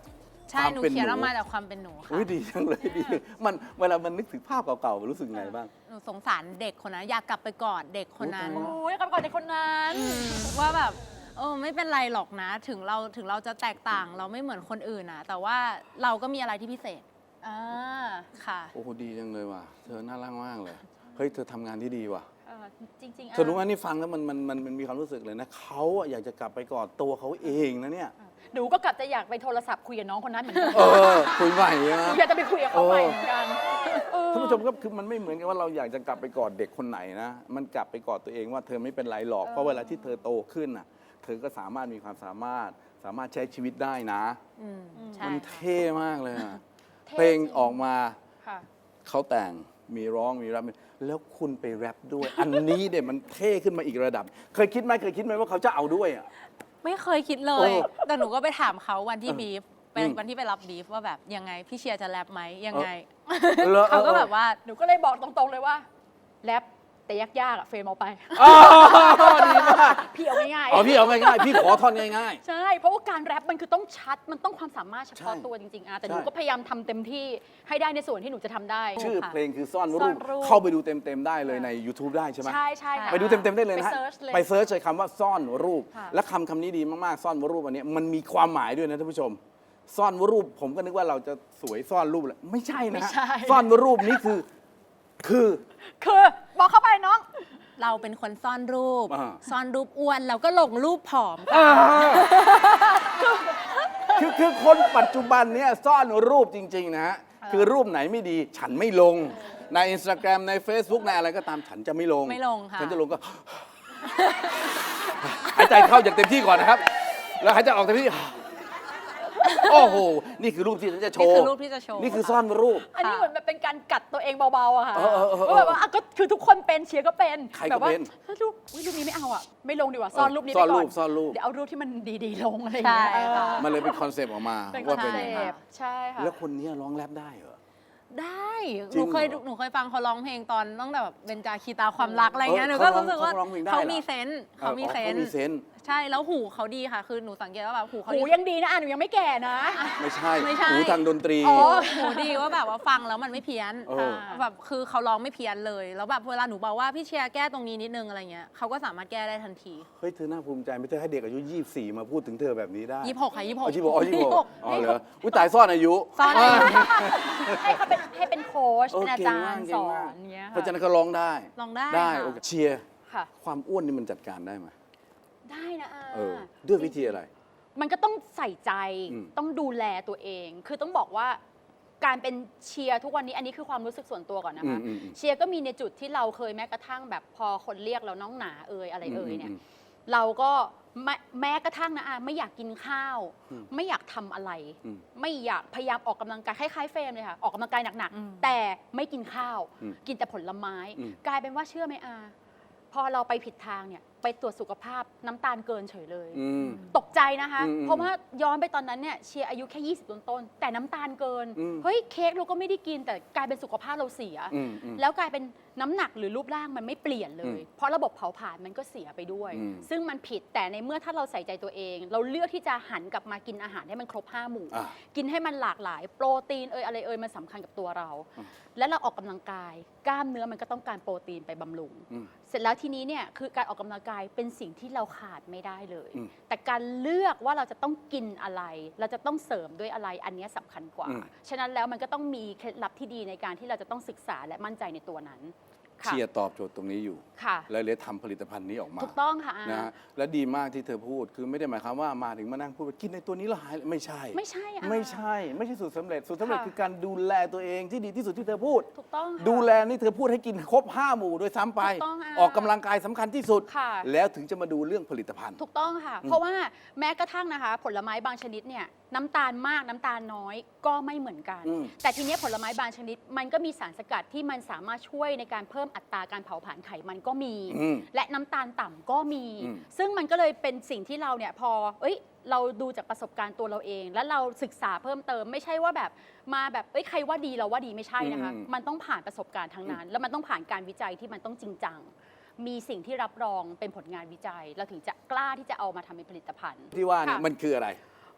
Speaker 9: ใช่
Speaker 1: ความ
Speaker 9: หนู
Speaker 1: เป็น
Speaker 9: เขียน
Speaker 1: ห
Speaker 9: ออกมาจากความเป็นหนูค่ะ
Speaker 1: อุ้ยดีจังเลยดีมันเวลามันนึกถึงภาพเก่าๆรู้สึกไงบ้าง
Speaker 9: หนูสงสารเด็กคนนั้นอยากกลับไปกอดเด็กคนนั้น
Speaker 1: โอ้
Speaker 8: โอ้ยกับก่อนในคนนั้น
Speaker 9: อืมว่าแบบเออไม่เป็นไรหรอกนะถึงเราถึงเราจะแตกต่างเราไม่เหมือนคนอื่นนะแต่ว่าเราก็มีอะไรที่พิเศษ
Speaker 8: อ่า
Speaker 9: ค่ะ
Speaker 1: โอ้โหดีจังเลยว่ะ เธอน่ารักมากเลยเฮ้ยเธอทำงานที่ดีว่ะ
Speaker 8: เอ่อจริงๆ
Speaker 1: เธอรู้ไหมนี่ฟังแล้วมันมันมันมันมีความรู้สึกเลยนะเขาอะอยากจะกลับไปกอดตัวเขาเองนะเนี่ย
Speaker 8: หนูก็กลับจะอยากไปโทรศัพท์คุยกับน้องคนนั้นเหมือนกัน
Speaker 1: เออคุยใหม่
Speaker 8: ห
Speaker 1: นะ
Speaker 8: นูอยากจะไปคุยกับเขาใหม่เหมือนกันเออ
Speaker 1: ท่านผู้ชมครับคือมันไม่เหมือนกันว่าเราอยากจะกลับไปกอดเด็กคนไหนนะ มันกลับไปกอดตัวเองว่าเธอไม่เป็นไรหรอก เพราะเวลาที่เธอโตขึ้นน่ะ เธอก็สามารถมีความสามารถ สามารถใช้ชีวิตได้นะ
Speaker 9: อืมใช่
Speaker 1: มัน
Speaker 9: ค่ะ
Speaker 1: เท่มากเลยอะ
Speaker 8: ท่
Speaker 1: เพลง
Speaker 8: จริ
Speaker 1: ออกมา
Speaker 8: ค่ะ
Speaker 1: เขาแต่งมีร้องมีแรปแล้วคุณไปแรปด้วย อันนี้เด็มันเท่ขึ้นมาอีกระดับ เคยคิดไหมเคยคิดไหมว่าเขาจะเอาด้วยอะ
Speaker 9: ไม่เคยคิดเลย
Speaker 1: โอ้
Speaker 9: แต่หนูก็ไปถามเขาวันที่
Speaker 1: เออ
Speaker 9: บีฟไป
Speaker 1: อืม
Speaker 9: วันที่ไปรับบีฟว่าแบบยังไงพี่เชียร์จะแรปไหมยังไง
Speaker 1: เหรอ
Speaker 9: เขาก็แบบว่า
Speaker 8: หนูก็เลยบอกตรงๆเลยว่า แรป แต่ยากๆอะเฟรมเอาไป
Speaker 1: อ๋อดีมาก
Speaker 8: พี่เอาง่ายๆ
Speaker 1: อ๋อพี่เอาง่ายๆพี่ขอท่อนง่าย
Speaker 8: ใช่ เพราะว่าการแรปมันคือต้องชัด มันต้องความสามารถเฉพาะ
Speaker 1: ใช่
Speaker 8: ตัวจริง ๆอะแต่
Speaker 1: ใช่
Speaker 8: หนูก็พยายามทำเต็มที่ให้ได้ในส่วนที่หนูจะทำได้
Speaker 1: ๆ ชื่อ
Speaker 9: ค่ะ
Speaker 1: เพลงคือซ่อน
Speaker 8: ซ่
Speaker 1: รู
Speaker 8: อน
Speaker 1: ป
Speaker 8: รูป
Speaker 1: เข้าไปดูเต็มๆได้เลยใน YouTube ได้ใช่ไหม
Speaker 8: ใช่ใช่ค่ะ
Speaker 1: ไปดูเต็มๆได้เลยนะฮะ
Speaker 8: ไปเซิร์ชเลย
Speaker 1: ไปเซิร์ชเลยคำว่าซ่อนรูป
Speaker 8: ค่ะ
Speaker 1: และคำคำนี้ดีมากๆ ซ่อนรูปอันเนี้ยมันมีความหมายด้วยนะท่านผู้ชม ซ่อนรูปผมก็นึกว่าเราจะสวยซ่อนรูปแหละไม่ใช่นะฮะ
Speaker 8: ไม่ใช่
Speaker 1: ซ่อนรูปนี้คือ คือ
Speaker 8: คือ บอกเข้าไปน้อง
Speaker 9: เราเป็นคนซ่อนรูป
Speaker 1: อ่า
Speaker 9: ซ่อนรูปอ้วนแล้วก็ลงรูปผอม
Speaker 1: คือคือคนปัจจุบันเนี่ยซ่อนรูปจริง ๆ นะฮะคือรูปไหนไม่ดีฉันไม่ลง ใน Instagram ใน Facebook ในอะไรก็ตามฉันจะไม่ลง
Speaker 9: ไม่ลงค่ะ
Speaker 1: ฉันจะลงก็ หายใจเข้าอย่างเต็มที่ก่อนนะครับ แล้วหายใจออกเต็มที่ โอ้โห นี่คือรูปที่ฉันจะโช
Speaker 9: นี่
Speaker 1: ว์
Speaker 9: คือรูปที่จะโชว์
Speaker 1: นี่คือซ่อนรูป
Speaker 8: อันนี้เหมือนแบบเป็นการกัดตัวเองเบาๆอะค่ะ
Speaker 1: เออเออเออเออ
Speaker 8: ว่าแบบว่าอะก็คือทุกคนเป็นเชียร์ก็เป็น
Speaker 1: ใครก็
Speaker 8: แบบว่า
Speaker 1: เป็น
Speaker 8: ถ้ารูปอุ๊ยรูปนี้ไม่เอาอะไม่ลงดีกว่าซ่อนรูปนี้
Speaker 1: ซ่
Speaker 8: ไป
Speaker 1: อน
Speaker 8: ก่
Speaker 1: รู
Speaker 8: อน
Speaker 1: ปซ่อนรูป
Speaker 8: เดี๋ยวเอารูปที่มันดีๆลงอะไรอย่างเงี้ย
Speaker 9: ใช่ค่ะ
Speaker 8: เออ
Speaker 1: มันเลยเป็นคอนเซปต์ออกมา
Speaker 8: เป็นค
Speaker 1: ว่า
Speaker 8: อน
Speaker 1: เป็น
Speaker 8: เซ
Speaker 1: อย่างนั้น
Speaker 8: ปต์ใช่ค่ะ
Speaker 1: แล้วคนนี้ร้องแรปได้เหรอ
Speaker 9: ได้
Speaker 1: จริ
Speaker 9: หนู
Speaker 1: ง
Speaker 9: เคย
Speaker 1: เหรอ
Speaker 9: หนูเคยฟังเขาร้องเพลงตอนตั้งแต่แบบเบนจาคีตาความรักอะไรเงี้ย
Speaker 1: เอ
Speaker 9: ห
Speaker 1: อ
Speaker 9: นูก็
Speaker 1: เขาร้อง
Speaker 9: รู้สึกว่า
Speaker 1: เขาร้องเพลงได้
Speaker 9: เขา
Speaker 1: เหรอ
Speaker 9: มีเซนส์เขามี
Speaker 1: อ๋อ
Speaker 9: เซน
Speaker 1: เขามี
Speaker 9: ส์
Speaker 1: เซนส์
Speaker 9: ใช่แล้วหูเขาดีค่ะ คือหนูสังเกตว่าแบบหูเขา
Speaker 8: หู
Speaker 9: ดี
Speaker 8: ยังดีนะอะหนูยังไม่แก่นะ
Speaker 1: ไม่ใช่
Speaker 9: ไม่ใช่
Speaker 1: หูทางดนตรี
Speaker 9: อ๋อ หูดีว่าแบบว่าฟังแล้วมันไม่เพี้ยน
Speaker 1: เออ
Speaker 9: แบบคือเขาร้องไม่เพี้ยนเลย แล้วแบบเวลาหนูบอกว่าพี่เชียร์แก้ตรงนี้นิดนึงอะไรเงี้ยเขาก็สามารถแก้ได้ทันที
Speaker 1: เฮ้ย เธอน่าภูมิใจไม่เธอให้เด็กอายุ 24 มาพูดถึงเธอแบบนี้ได้
Speaker 9: ยี่หกค่ะยี่หก
Speaker 1: อ๋อยี่สิบหกอ๋อยี่สิบหกอ๋อเหรออุ้ยตายซ่อนอายุ
Speaker 9: ซ่อนอายุ
Speaker 8: ให้เขาเป็นให้เป็นโค้ช
Speaker 1: เออ
Speaker 8: เป็นอา
Speaker 1: เก่ง
Speaker 8: จามา
Speaker 1: รก
Speaker 8: ย์
Speaker 1: เก่
Speaker 8: ส
Speaker 1: ง
Speaker 8: อ
Speaker 1: มาก
Speaker 8: นเนี้ย
Speaker 1: เพราะฉะ
Speaker 8: ค่ะ
Speaker 1: นั้นก็ร้องได้
Speaker 9: ร้องได้
Speaker 1: ได้
Speaker 9: ค่ะ
Speaker 1: โอเคเชียร์
Speaker 8: ค่ะ
Speaker 1: ความอ้วนนี่มันจัดการได้ไหม
Speaker 8: ได้นะอา
Speaker 1: เออด้วยวิธีอะไร
Speaker 8: มันก็ต้องใส่ใจ
Speaker 1: อืม
Speaker 8: ต้องดูแลตัวเอง คือต้องบอกว่าการเป็นเชียร์ทุกวันนี้อันนี้คือความรู้สึกส่วนตัวก่อนนะคะ
Speaker 1: อืมอืมอืม
Speaker 8: เชียร์ก็มีในจุดที่เราเคยแม้กระทั่งแบบพอคนเรียกเราน้องหนาเอ่ยอะไรเอ่ยเนี่ย
Speaker 1: มม
Speaker 8: เราก็แม้แม้กระทั่งนะอาไม่อยากกินข้าว
Speaker 1: อืม
Speaker 8: ไม่อยากทำอะไร
Speaker 1: อืม
Speaker 8: ไม่อยากพยายามออกกำลังกายคล้ายๆเฟรมเลยค่ะออกกำลังกายหนัก
Speaker 9: อืม
Speaker 8: ๆแต่ไม่กินข้าว
Speaker 1: อืม
Speaker 8: กินแต่ผลไม้
Speaker 1: อืม
Speaker 8: กลายเป็นว่าเชื่อไหมอา พอเราไปผิดทางเนี่ยไปตรวจสุขภาพน้ำตาลเกินเฉยเลย
Speaker 1: อืม
Speaker 8: ตกใจนะคะ
Speaker 1: อืมอืม
Speaker 8: เพราะว่าย้อนไปตอนนั้นเนี่ยเชียร์อายุแค่ 20 ต้นๆแต่น้ำตาลเกิน
Speaker 1: อืม
Speaker 8: เฮ้ยเค้กเราก็ไม่ได้กินแต่กลายเป็นสุขภาพเราเสีย
Speaker 1: อืมอืม
Speaker 8: แล้วกลายเป็นน้ำหนักหรือรูปร่างมันไม่เปลี่ยนเลย
Speaker 1: อืม
Speaker 8: เพราะระบบเผาผลาญมันก็เสียไปด้วย
Speaker 1: อืม
Speaker 8: ซึ่งมันผิดแต่ในเมื่อถ้าเราใส่ใจตัวเอง เราเลือกที่จะหันกลับมากินอาหารให้มันครบห้าหมู่
Speaker 1: อะ
Speaker 8: กินให้มันหลากหลาย โปรตีนเอยอะไรเอยมันสำคัญกับตัวเรา
Speaker 1: อืม
Speaker 8: และเราออกกำลังกาย กล้ามเนื้อมันก็ต้องการโปรตีนไปบำรุง
Speaker 1: อืม
Speaker 8: เสร็จแล้วทีนี้เนี่ยคือการออกกำลังกายเป็นสิ่งที่เราขาดไม่ได้เลย
Speaker 1: อืม
Speaker 8: แต่การเลือกว่าเราจะต้องกินอะไร เราจะต้องเสริมด้วยอะไรอันเนี้ยสำคัญกว่า
Speaker 1: อืม
Speaker 8: ฉะนั้นแล้วมันก็ต้องมีเคล็ดลับที่ดีในการที่เราจะต้องศึกษาและมั่นใจในตัวนั้น ค่ะ
Speaker 1: เชียร์ตอบโจทย์ตรงนี้อยู่
Speaker 8: ค่ะ
Speaker 1: แล้วเลยทำผลิตภัณฑ์นี้ออกมา
Speaker 8: ถูกต้องค่ะอา
Speaker 1: นะฮะและดีมากที่เธอพูดคือไม่ได้หมายความว่ามาถึงมานั่งพูดว่ากินในตัวนี้แล้วหายไม่ใช่
Speaker 8: ไม่ใช่อา
Speaker 1: ไม่ใช่ ไม่ใช่สูตรสำเร็จสูตรสำเร็จ
Speaker 8: ค่ะ
Speaker 1: คือการดูแลตัวเองที่ดีที่สุดที่เธอพูด
Speaker 8: ถูกต้องค่ะ
Speaker 1: ดูแลนี่เธอพูดให้กินครบห้าหมู่โดยซ้ำไป
Speaker 8: ถูกต้องค่ะ
Speaker 1: ออกกำลังกายสำคัญที่สุด
Speaker 8: ค่ะ
Speaker 1: แล้วถึงจะมาดูเรื่องผลิตภัณฑ์
Speaker 8: ถูกต้องค่ะ เพราะว่าแม้กระทั่งนะคะ ผลไม้บางชนิดเนี่ยน้ำตาลมากน้ำตาลน้อยก็ไม่เหมือนกัน
Speaker 1: อืม
Speaker 8: แต่ทีเนี้ยผลไม้บางชนิด มันก็มีสารสกัดที่มันสามารถช่วยในการเพิ่มอัตราการเผาผลาญไขมันก็มี
Speaker 1: อืม
Speaker 8: และน้ำตาลต่ำก็มี
Speaker 1: อืม
Speaker 8: ซึ่งมันก็เลยเป็นสิ่งที่เราเนี่ยพอ เอ้ย เราดูจากประสบการณ์ตัวเราเอง แล้วเราศึกษาเพิ่มเติม ไม่ใช่ว่าแบบมาแบบ เอ้ย ใครว่าดีเราว่าดีไม่ใช่นะคะ
Speaker 1: อืม
Speaker 8: มันต้องผ่านประสบการณ์ทั้งนั้น แล้วมันต้องผ่านการวิจัยที่มันต้องจริงจัง มีสิ่งที่รับรองเป็นผลงานวิจัย เราถึงจะกล้าที่จะเอามาทำเป็นผลิตภัณฑ์
Speaker 1: ที่ว่าเนี่ย
Speaker 8: ค่ะ
Speaker 1: มันคืออะไร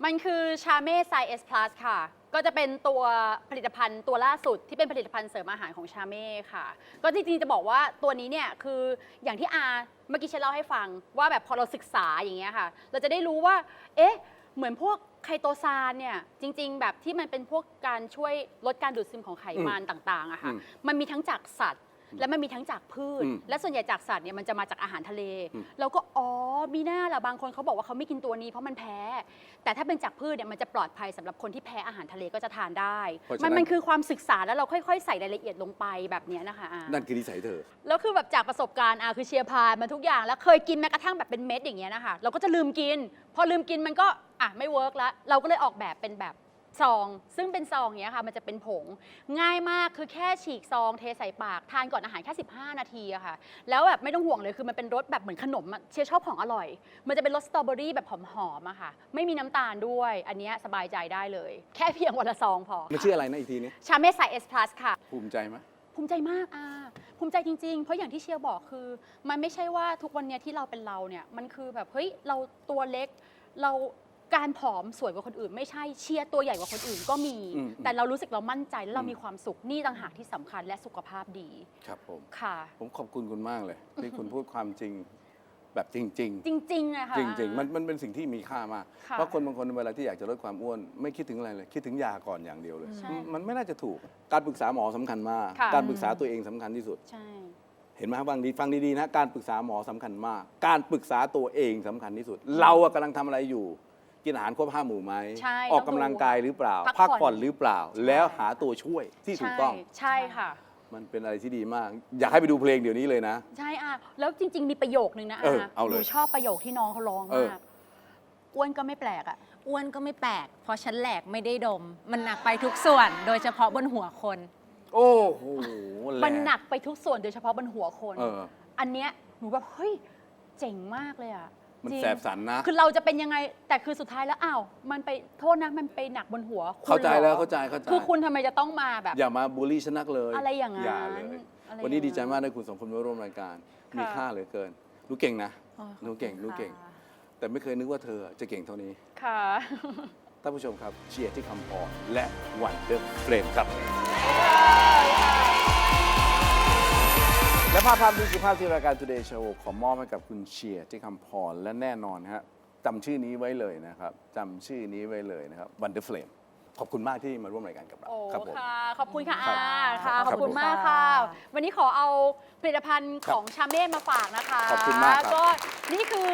Speaker 8: มันคือชาเม่ไซเอสพลัสค่ะ ก็จะเป็นตัวผลิตภัณฑ์ตัวล่าสุดที่เป็นผลิตภัณฑ์เสริมอาหารของชาเม่ค่ะ ก็จริงๆจะบอกว่าตัวนี้เนี่ยคืออย่างที่อาเมื่อกี้ฉันเล่าให้ฟังว่าแบบพอเราศึกษาอย่างเงี้ยค่ะ เราจะได้รู้ว่า เอ๊ะ เหมือนพวกไคโตซานเนี่ยจริง ๆ แบบที่มันเป็นพวกการช่วยลดการดูดซึมของไขมันต่างๆอะค่ะ
Speaker 1: อืม
Speaker 8: มันมีทั้งจากสัตว์ และมันมีทั้งจากพืช
Speaker 1: อืม
Speaker 8: และส่วนใหญ่จากสัตว์เนี่ยมันจะมาจากอาหารทะเล
Speaker 1: อืม
Speaker 8: เราก็อ๋อมีหน้าละบางคนเขาบอกว่าเขาไม่กินตัวนี้เพราะมันแพ้ แต่ถ้าเป็นจากพืชเนี่ยมันจะปลอดภัยสำหรับคนที่แพ้อาหารทะเลก็จะทานได้
Speaker 1: เพราะฉะ
Speaker 8: มั
Speaker 1: นั้นน
Speaker 8: มันคือความศึกษาแล้วเราค่อยๆ ใส่รายละเอียดลงไปแบบเนี้ยนะคะอา
Speaker 1: นั่นคือนิสัยเธอ
Speaker 8: แล้วคือแบบจากประสบการณ์อาคือเชียร์พานมาทุกอย่างแล้วเคยกินแม้กระทั่งแบบเป็นเม็ดอย่างเงี้ยนะคะเราก็จะลืมกิน พอลืมกินมันก็อะไม่เวิร์กแล้วเราก็เลยออกแบบเป็นแบบ ซอง ซึ่งเป็นซองเนี้ยค่ะ มันจะเป็นผงง่ายมากคือแค่ฉีกซองเทใส่ปาก ทานก่อนอาหารแค่ 15 นาทีอะค่ะ แล้วแบบไม่ต้องห่วงเลยคือมันเป็นรสแบบเหมือนขนมอะเชียร์ชอบของอร่อย มันจะเป็นรสสตรอเบอรี่แบบหอมๆอะค่ะ ไม่มีน้ำตาลด้วย อันเนี้ยสบายใจได้เลย แค่เพียงวันละซองพอ
Speaker 1: มันชื่ออะไรนะอีกทีนี้
Speaker 8: ชาเม่ไซเอสพลัสค่ะ
Speaker 1: ภูมิใจไหม
Speaker 8: ภูมิใจมากอะภูมิใจจริงๆ เพราะอย่างที่เชียร์บอกคือ มันไม่ใช่ว่าทุกวันเนี้ยที่เราเป็นเราเนี่ย มันคือแบบเฮ้ยเราตัวเล็ก เรา การผอมสวยกว่าคนอื่น ไม่ใช่เชียร์ตัวใหญ่กว่าคนอื่นก็มี
Speaker 1: อืม
Speaker 8: แต่เรารู้สึกเรามั่นใจและเรา
Speaker 1: อืม
Speaker 8: มีความสุขนี่ต่างหากที่สำคัญและสุขภาพดี
Speaker 1: ครับผม
Speaker 8: ค่ะ
Speaker 1: ผมขอบคุณคุณมากเลย ที่คุณพูดความจริงแบบจริง ๆ
Speaker 8: จริงๆอะค่ะ
Speaker 1: จริง ๆ มันมันเป็นสิ่งที่มีค่ามาก
Speaker 8: ค่ะ
Speaker 1: เพราะคนบางคนเวลาที่อยากจะลดความอ้วน ไม่คิดถึงอะไรเลย คิดถึงยาก่อนอย่างเดียวเลย
Speaker 8: ใช่
Speaker 1: มันไม่น่าจะถูก การปรึกษาหมอสำคัญมาก
Speaker 8: ค่ะ
Speaker 1: การปรึกษาตัวเองสำคัญที่สุด
Speaker 8: ใช่
Speaker 1: เห็นไหมฟังดีฟังดีๆนะ การปรึกษาหมอสำคัญมาก การปรึกษาตัวเองสำคัญที่สุด เราอะกำลังทำอะไรอยู่ กินอาหารครบห้าหมู่ไหม
Speaker 8: ใช่
Speaker 1: ออกกำลังกายหรือเปล่า
Speaker 8: พัก
Speaker 1: พัก
Speaker 8: ผ่อน
Speaker 1: ผ่อนหรือเปล่า แล้วหาตัวช่วยที่ถูกต้อง
Speaker 8: ใช่ใช่ค่ะ
Speaker 1: มันเป็นอะไรที่ดีมาก อยากให้ไปดูเพลงเดี๋ยวนี้เลยนะ
Speaker 8: ใช่อะแล้วจริง ๆ มีประโยคนึงนะ
Speaker 1: เออ
Speaker 8: อะ
Speaker 1: เอาเลย
Speaker 8: หนูชอบประโยคที่น้องเขาร้อง
Speaker 1: เออ
Speaker 8: มากอ้วนก็ไม่แปลกอะ
Speaker 9: อ้วนก็ไม่แปลก เพราะฉันแหลกไม่ได้ดม มันหนักไปทุกส่วน โดยเฉพาะบนหัวคน
Speaker 1: โอ้โหแรง
Speaker 8: มันหนักไปทุกส่วนโดยเฉพาะบนหัวคน
Speaker 1: เออ
Speaker 8: อันเนี้ยหนูแบบเฮ้ยเจ๋งมากเลยอะ
Speaker 1: มัน
Speaker 8: จริง
Speaker 1: แสบสันนะ
Speaker 8: คือเราจะเป็นยังไงแต่คือสุดท้ายแล้วอ้าวมันไปโทษนะมันไปหนักบนหัวคุณ
Speaker 1: เข้าใจ
Speaker 8: หรอ
Speaker 1: แล้วเข้าใจเข้าใจ
Speaker 8: คือคุณทำไมจะต้องมาแบบ
Speaker 1: อย่ามาบูลลี่ฉันนักเลย
Speaker 8: อะไรอย่างนั้น
Speaker 1: อย่าเลย
Speaker 8: อะไร
Speaker 1: วันนี้
Speaker 8: อย่างนั้น
Speaker 1: ดีใจมากได้คุณสองคนมาร่วมรายการ
Speaker 8: ค่ะ
Speaker 1: มีค่าเหลือเกินหนูเก่งนะ
Speaker 9: อ๋อ
Speaker 1: หนูเก่งหนูเก่ง
Speaker 9: ค่ะ
Speaker 1: แต่ไม่เคยนึกว่าเธอจะเก่งเท่านี้
Speaker 8: ค่ะ
Speaker 1: ท่านผู้ชมครับเชียร์ที่คำพรและวันเดอร์เฟรมครับ และภาพภาพนี้คือภาพที่รายการ Today Show ขอมอบให้กับคุณเชียร์ที่คำพรและแน่นอนฮะจำชื่อนี้ไว้เลยนะครับจำชื่อนี้ไว้เลยนะครับวันเดอร์เฟรมขอบคุณมากที่มาร่วมรายการกับเรา
Speaker 8: โอ้
Speaker 1: ครับผม
Speaker 8: ค่ะ ขอบคุณค่ะ
Speaker 1: ครั
Speaker 8: อา
Speaker 1: บ
Speaker 8: ค่ะ
Speaker 1: ค
Speaker 8: ข
Speaker 1: รับ
Speaker 8: อบคุณมากค่ะ วันนี้ขอเอาผลิตภัณฑ์
Speaker 1: ครั
Speaker 8: ข
Speaker 1: บ
Speaker 8: องชาเม่มาฝากนะคะ
Speaker 1: ขอบคุณมากครับ
Speaker 8: ก็นี่คือ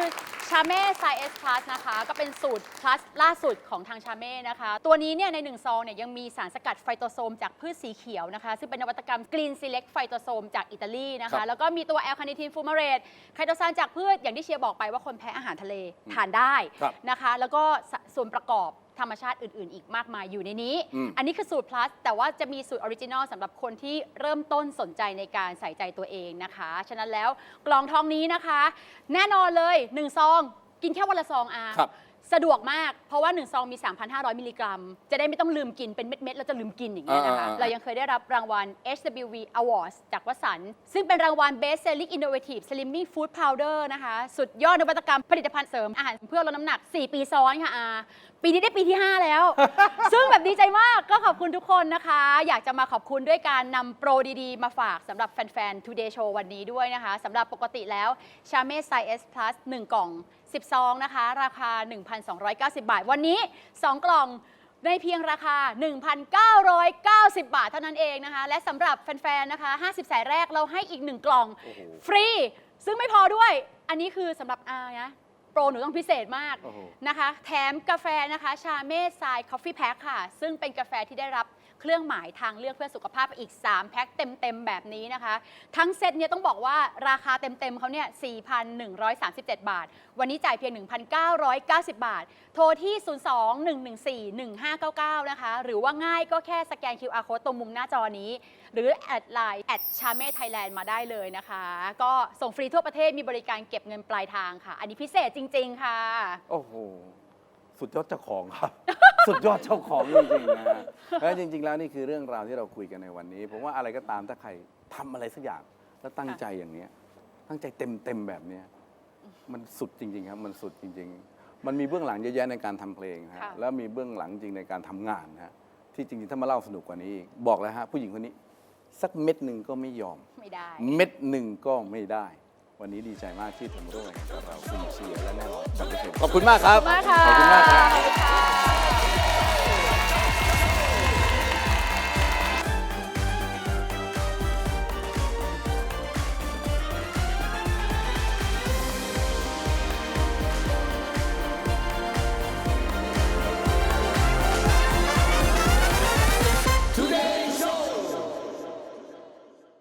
Speaker 8: ชาเม่ไซเอสพลัสนะคะ ก็เป็นสูตรพลัสล่าสุดของทางชาเม่นะคะ ตัวนี้เนี่ยในหนึ่งซองเนี่ยยังมีสารสกัดไฟโตโซมจากพืชสีเขียวนะคะ ซึ่งเป็นนวัตกรรมกรีนซีเล็กไฟโตโซมจากอิตาลีนะ
Speaker 1: ครั
Speaker 8: คะ
Speaker 1: บ
Speaker 8: แล้วก็มีตัวแอลคาเนทินฟูมาเรตไคโตซานจากพืชอย่างที่เชียร์บอกไปว่าคนแพ้อาหารทะเลทานได้
Speaker 1: ครับ
Speaker 8: นะคะ แล้วก็สส่วนประกอบ ธรรมชาติอื่น ๆ อีกมากมายอยู่ในนี้
Speaker 1: อืม
Speaker 8: อันนี้คือสูตร plus แต่ว่าจะมีสูตรออริจินอลสำหรับคนที่เริ่มต้นสนใจในการใส่ใจตัวเองนะคะ ฉะนั้นแล้วกล่องทองนี้นะคะ แน่นอนเลย1ซองกินแค่วันละซองอา
Speaker 1: ครับ
Speaker 8: สะดวกมาก เพราะว่า1ซองมี 3,500 มิลลิกรัม จะได้ไม่ต้องลืมกินเป็นเม็ด ๆ แล้วจะลืมกินอย่างเงี้ยนะคะ
Speaker 1: อ่าๆๆ
Speaker 8: เรายังเคยได้รับรางวัล HWV Awards จากวสันต์ซึ่งเป็นรางวัล Best Selling Innovative Slimming Food Powder นะคะ สุดยอดนวัตกรรมผลิตภัณฑ์เสริมอาหารเพื่อลดน้ำหนัก 4 ปีซ้อนค่ะอาปีนี้ได้ปีที่ 5 แล้ว ซึ่งแบบดีใจมากก็ขอบคุณทุกคนนะคะ อยากจะมาขอบคุณด้วยการนำโปรดีๆ มาฝากสำหรับแฟนๆ Today Show วันนี้ด้วยนะคะสำหรับปกติแล้วชาเม่ไซเอสพลัส1กล่อง 10ซองนะคะ ราคา 1,290 บาท วันนี้ 2 กล่องในเพียงราคา 1,990 บาทเท่านั้นเองนะคะ และสำหรับแฟนๆ นะคะ 50 สายแรกเราให้อีก 1 กล่อง
Speaker 1: โอ้โห
Speaker 8: ฟรี ซึ่งไม่พอด้วย อันนี้คือสำหรับอานะโป รหนูต้องพิเศษมาก
Speaker 1: โอ้โห
Speaker 8: นะคะ แถมกาแฟนะคะชาเม่ทรายคอฟฟี่แพ็คค่ะ ซึ่งเป็นกาแฟที่ได้รับเครื่องหมายทางเลือกเพื่อสุขภาพอีก 3 แพ็คเต็ม ๆ แบบนี้นะคะ ทั้งเซตเนี่ยต้องบอกว่าราคาเต็ม ๆเขาเนี่ย 4,137 บาท วันนี้จ่ายเพียง 1,990 บาท โทรที่ 02-114-1599 นะคะ หรือว่าง่ายก็แค่สแกน QR code ตรงมุมหน้าจอนี้ หรือแอดไลน์แอดชาเม่ไทยแลนด์มาได้เลยนะคะ ก็ส่งฟรีทั่วประเทศมีบริการเก็บเงินปลายทางค่ะ อันนี้พิเศษจริง ๆ ค่ะ
Speaker 1: โอ้โห สุดยอดเจ้าของครับ สุดยอดเจ้าของจริงๆนะฮะแล้วจริง ๆ แล้วนี่คือเรื่องราวที่เราคุยกันในวันนี้ ผมว่าอะไรก็ตามถ้าใครทำอะไรสักอย่างแล้วตั้งใจอย่างเนี้ย ตั้งใจเต็มๆแบบเนี้ยมันสุดจริง ๆ ครับ มันสุดจริง ๆ มันมีเบื้องหลังเยอะแยะในการทำเพลงฮะ
Speaker 8: ค่ะ
Speaker 1: แล้วมีเบื้องหลังจริงในการทำงานนะฮะที่จริงๆถ้ามาเล่าสนุกกว่านี้อีกบอกแล้วฮะผู้หญิงคนนี้ สักเม็ดหนึ่งก็ไม่ยอม
Speaker 8: ไม่ได้
Speaker 1: เม็ดหนึ่งก็ไม่ได้ วันนี้ดีใจมากที่ทำร่วมกับเราคุณเชียร์และแน่นอนขอบคุณมากครับ
Speaker 8: มากค่ะ
Speaker 1: ขอบคุณมากครับ
Speaker 8: ขอบคุณค่ะ